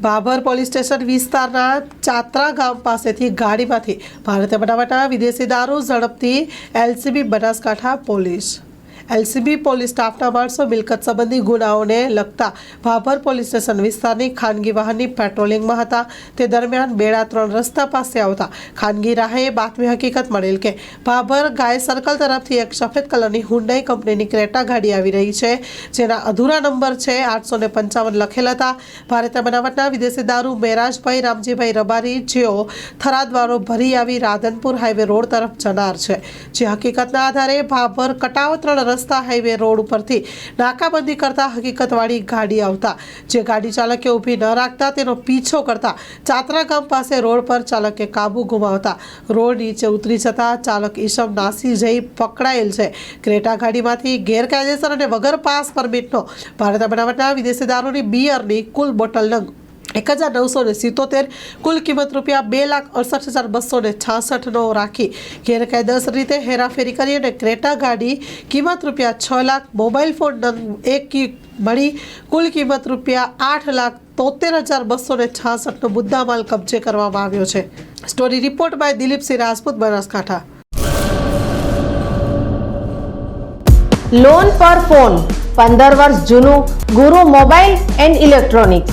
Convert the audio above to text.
Babur police station વિસ્તારના ચાત્રા ગામ પાસેથી ગાડીમાંથી ભારતીય બનાવટા વિદેશી દારૂ ઝડપથી LCB Banaskantha police. LCB police સ્ટાફના માણસો મિલકત સંબંધી ગુનાઓને લગતા ભાભર પોલીસ સ્ટેશન વિસ્તારની ખાનગી વાહનની પેટ્રોલિંગમાં હતા. તે દરમિયાન બેડા ત્રણ રસ્તા પાસે આવતા ખાનગી રાહે બાતમી હકીકત મળેલ કે ભાભર ગાય સર્કલ તરફથી એક સફેદ કલરની હુન્ડાઈ કંપનીની ક્રેટા ગાડી આવી રહી છે, જેના અધૂરા નંબર છે આઠસો ને પંચાવન લખેલ હતા. ભારતના બનાવટના વિદેશી દારૂ મેરાજભાઈ રામજીભાઈ રબારી જેઓ થરાદવારો ભરી આવી રાધનપુર હાઈવે રોડ તરફ જનાર છે. જે હકીકતના આધારે ભાભર કટાવ ત્રણ રસ્તા હાઈવે રોડ ઉપરથી નાકાબંધી કરતા હકીકતવાળી ગાડી આવતા. જે ગાડી ચાલકે ઊભી ન રાખતા, તેનો પીછો કરતા ચાતરા ગામ પાસે રોડ પર ચાલકે કાબુ ગુમાવતા. રોડ નીચે ઉતરી જતા ચાલક ઈશમ નાસી જઈ પકડાયેલ છે. ક્રેટા ગાડીમાંથી ગેરકાયદેસર અને વગર પાસ પરમિટનો ભારત બનાવટના વિદેશી દારૂની બિયરની કુલ બોટલ નંગ એક હજાર નવસો ને સિત્તોતેર કુલ કિંમત રૂપિયા બે લાખ અડસઠ હજાર બસો ને છાસઠનો રાખી. ગેરકાયદેસર રીતે હેરાફેરી કરી અને ક્રેટા ગાડી કિંમત રૂપિયા છ લાખ મોબાઈલ ફોન નંગ એક મળી. કુલ કિંમત રૂપિયા આઠ લાખ તોતેર હજાર બસો ને છાસઠનો મુદ્દામાલ કબજે કરવામાં આવ્યો છે. Story report by Dilipsinh Rajput, Banaskantha. Loan પર ફોન. પંદર વર્ષ જૂનું ગુરુ મોબાઈલ એન્ડ ઇલેક્ટ્રોનિક્સ.